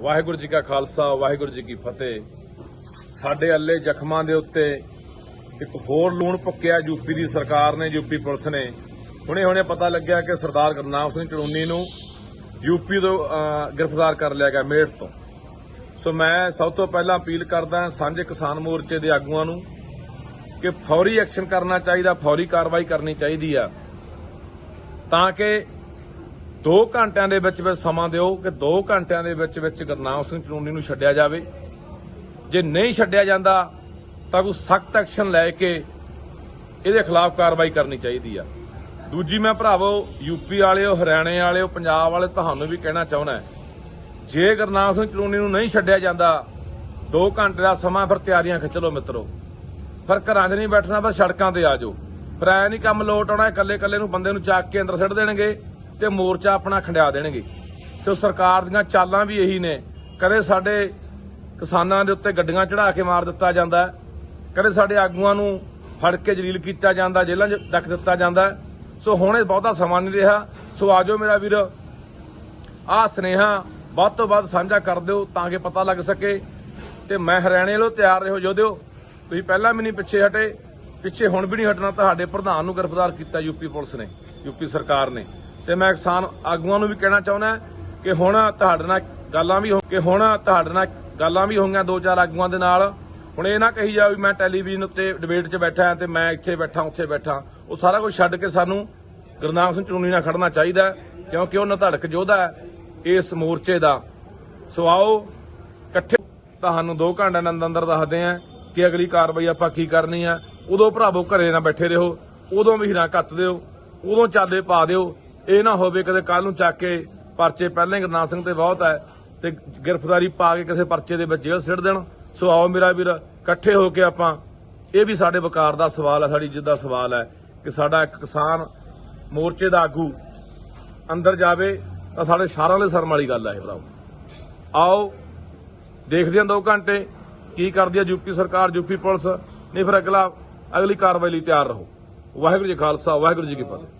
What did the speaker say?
ਵਾਹਿਗੁਰੂ ਜੀ ਕਾ ਖਾਲਸਾ, ਵਾਹਿਗੁਰੂ ਜੀ ਕੀ ਫਤਿਹ। ਸਾਡੇ ਅੱਲੇ ਜ਼ਖਮਾਂ ਦੇ ਉੱਤੇ ਇੱਕ ਹੋਰ ਲੂਣ ਪੁੱਕਿਆ ਯੂਪੀ ਦੀ ਸਰਕਾਰ ਨੇ, ਯੂਪੀ ਪੁਲਿਸ ਨੇ। ਹੁਣੇ ਹੁਣੇ ਪਤਾ ਲੱਗਿਆ ਕਿ ਸਰਦਾਰ ਗੁਰਨਾਮ ਸਿੰਘ ਚੜੂਨੀ ਨੂੰ ਯੂਪੀ ਤੋਂ ਗ੍ਰਿਫਤਾਰ ਕਰ ਲਿਆ ਗਿਆ ਮੇੜ ਤੋਂ। ਸੋ ਮੈਂ ਸਭ ਤੋਂ ਪਹਿਲਾਂ ਅਪੀਲ ਕਰਦਾ ਸਾਂਝੇ ਕਿਸਾਨ ਮੋਰਚੇ ਦੇ ਆਗੂਆਂ ਨੂੰ ਕਿ ਫੌਰੀ ਐਕਸ਼ਨ ਕਰਨਾ ਚਾਹੀਦਾ, ਫੌਰੀ ਕਾਰਵਾਈ ਕਰਨੀ ਚਾਹੀਦੀ ਆ। ਤਾਂ ਕਿ 2 ਘੰਟਿਆਂ ਦੇ ਵਿੱਚ ਵਿੱਚ ਸਮਾਂ ਦਿਓ ਕਿ 2 ਘੰਟਿਆਂ ਦੇ ਵਿੱਚ ਵਿੱਚ ਗੁਰਨਾਮ ਸਿੰਘ ਚਲੂਨੀ ਨੂੰ ਛੱਡਿਆ ਜਾਵੇ। ਜੇ ਨਹੀਂ ਛੱਡਿਆ ਜਾਂਦਾ, ਤਾਂ ਕੋਈ ਸਖਤ ਐਕਸ਼ਨ ਲੈ ਕੇ ਇਹਦੇ ਖਿਲਾਫ ਕਾਰਵਾਈ ਕਰਨੀ ਚਾਹੀਦੀ ਆ। ਦੂਜੀ ਮੈਂ ਭਰਾਵੋ ਯੂਪੀ ਵਾਲਿਓ, ਹਰਿਆਣੇ ਵਾਲਿਓ, ਪੰਜਾਬ ਵਾਲੇ ਤੁਹਾਨੂੰ ਵੀ ਕਹਿਣਾ ਚਾਹੁੰਦਾ ਜੇ ਗੁਰਨਾਮ ਸਿੰਘ ਚਲੂਨੀ ਨੂੰ ਨਹੀਂ ਛੱਡਿਆ ਜਾਂਦਾ 2 ਘੰਟੇ ਦਾ ਸਮਾਂ ਫਿਰ ਤਿਆਰੀਆਂ ਖਿੱਚ ਲਓ ਮਿੱਤਰੋ। ਫਿਰ ਘਰਾਂ 'ਚ ਨਹੀਂ ਬੈਠਣਾ ਬਸ ਸੜਕਾਂ ਤੇ ਆ ਜਾਓ। ਫਿਰ ਐ ਨਹੀਂ ਕੰਮ ਲੋਟ ਆਉਣਾ ਇਕੱਲੇ ਇਕੱਲੇ ਨੂੰ ਬੰਦੇ ਨੂੰ ਚੱਕ ਕੇ ਅੰਦਰ ਸਿੱਟ ਦੇਣਗੇ। ਤੇ ਮੋਰਚਾ ਆਪਣਾ ਖੰਡਿਆ ਦੇਣਗੇ। ਸੋ ਸਰਕਾਰ ਦੀਆਂ ਚਾਲਾਂ ਵੀ ਇਹੀ ਨੇ। ਕਦੇ ਸਾਡੇ ਕਿਸਾਨਾਂ ਦੇ ਉੱਤੇ ਗੱਡੀਆਂ ਚੜਾ ਕੇ ਮਾਰ ਦਿੱਤਾ ਜਾਂਦਾ ਕਦੇ ਸਾਡੇ ਆਗੂਆਂ ਨੂੰ ਫੜ ਕੇ ਜਲੀਲ ਕੀਤਾ ਜਾਂਦਾ, ਜੇਲ੍ਹਾਂ 'ਚ ਰੱਖ ਦਿੱਤਾ ਜਾਂਦਾ ਸੋ ਹੁਣ ਇਹ ਬਹੁਤਾ ਸਮਾਂ ਨਹੀਂ ਰਿਹਾ। ਸੋ ਆਜੋ ਮੇਰਾ ਵੀਰ, ਆਹ ਸਨੇਹਾ ਵੱਧ ਤੋਂ ਵੱਧ ਸਾਂਝਾ ਕਰ ਦਿਓ ਤਾਂ ਕਿ ਪਤਾ ਲੱਗ ਸਕੇ। ਤੇ ਮੈਂ ਹਰਿਆਣੇ ਵੱਲੋਂ ਤਿਆਰ ਰਹੋ ਜੋਧਿਓ ਤੁਸੀਂ ਪਹਿਲਾਂ ਵੀ ਨਹੀਂ ਪਿੱਛੇ ਹਟੇ। ਪਿੱਛੇ ਹੁਣ ਵੀ ਨਹੀਂ ਹਟਣਾ। ਤੁਹਾਡੇ ਪ੍ਰਧਾਨ ਨੂੰ ਗ੍ਰਿਫਤਾਰ ਕੀਤਾ ਯੂਪੀ ਪੁਲਿਸ ਨੇ, ਯੂਪੀ ਸਰਕਾਰ ਨੇ। ਤੇ ਮੈਂ ਕਿਸਾਨ ਆਗੂਆਂ ਨੂੰ ਵੀ ਕਹਿਣਾ ਚਾਹੁੰਦਾ ਕਿ ਹੁਣ ਤੁਹਾਡੇ ਨਾਲ ਗੱਲਾਂ ਵੀ ਹੋ ਕਿ ਹੁਣ ਤੁਹਾਡੇ ਨਾਲ ਗੱਲਾਂ ਵੀ ਹੋਈਆਂ ਦੋ ਚਾਰ ਆਗੂਆਂ ਦੇ ਨਾਲ। ਹੁਣ ਇਹ ਨਾ ਕਹੀ ਜਾ ਵੀ ਮੈਂ ਟੈਲੀਵਿਜ਼ਨ ਉੱਤੇ ਡਿਬੇਟ 'ਚ ਬੈਠਾ ਤੇ ਮੈਂ ਇੱਥੇ ਬੈਠਾ ਉੱਥੇ ਬੈਠਾ। ਉਹ ਸਾਰਾ ਕੁਝ ਛੱਡ ਕੇ ਸਾਨੂੰ ਗੁਰਨਾਮ ਸਿੰਘ ਚੂਨੀ ਨਾਲ ਖੜਨਾ ਚਾਹੀਦਾ ਹੈ, ਕਿਉਂਕਿ ਉਹ ਨਧੜਕ ਯੋਧਾ ਹੈ ਇਸ ਮੋਰਚੇ ਦਾ। ਸੋ ਆਓ ਇਕੱਠੇ ਤੁਹਾਨੂੰ 2 ਘੰਟਿਆਂ ਦੇ ਅੰਦਰ ਅੰਦਰ ਦੱਸਦੇ ਆ ਕਿ ਅਗਲੀ ਕਾਰਵਾਈ ਆਪਾਂ ਕੀ ਕਰਨੀ ਆ। ਉਦੋਂ ਭਰਾਵੋ ਘਰੇ ਨਾ ਬੈਠੇ ਰਹੋ ਉਦੋਂ ਵੀ ਹੀਰਾ ਕੱਟ ਦਿਓ ਉਦੋਂ ਚਾਲੇ ਪਾ ਦਿਓ ਇਹ ਨਾ ਹੋਵੇ ਕਦੇ ਕੱਲ ਨੂੰ ਚੱਕ ਕੇ ਪਰਚੇ, ਪਹਿਲਾਂ ਹੀ ਗੁਰਨਾਮ ਸਿੰਘ ਤੇ ਬਹੁਤ ਹੈ ਤੇ ਗ੍ਰਿਫਤਾਰੀ ਪਾ ਕੇ ਕਿਸੇ ਪਰਚੇ ਦੇ ਵਿੱਚ ਜੇਲ੍ਹ ਸਿੱਟ ਦੇਣ। ਸੋ ਆਓ ਮੇਰਾ ਵੀਰ, ਇਕੱਠੇ ਹੋ ਕੇ ਆਪਾਂ, ਇਹ ਵੀ ਸਾਡੇ ਵਕਾਰ ਦਾ ਸਵਾਲ ਹੈ, ਸਾਡੀ ਇੱਜ਼ਤ ਦਾ ਸਵਾਲ ਹੈ ਕਿ ਸਾਡਾ ਇੱਕ ਕਿਸਾਨ ਮੋਰਚੇ ਦਾ ਆਗੂ ਅੰਦਰ ਜਾਵੇ ਤਾਂ ਸਾਡੇ ਸਾਰਿਆਂ ਲਈ ਸ਼ਰਮ ਵਾਲੀ ਗੱਲ ਹੈ ਇਹ ਭਰਾਓ ਆਓ, ਦੇਖਦੇ ਹਾਂ 2 ਘੰਟੇ ਕੀ ਕਰਦੀ ਹੈ ਯੂਪੀ ਸਰਕਾਰ ਯੂਪੀ ਪੁਲਿਸ। ਨਹੀਂ ਫਿਰ ਅਗਲਾ, ਅਗਲੀ ਕਾਰਵਾਈ ਲਈ ਤਿਆਰ ਰਹੋ। ਵਾਹਿਗੁਰੂ ਜੀ ਖਾਲਸਾ, ਵਾਹਿਗੁਰੂ ਜੀ ਕੀ ਫਤਿਹ।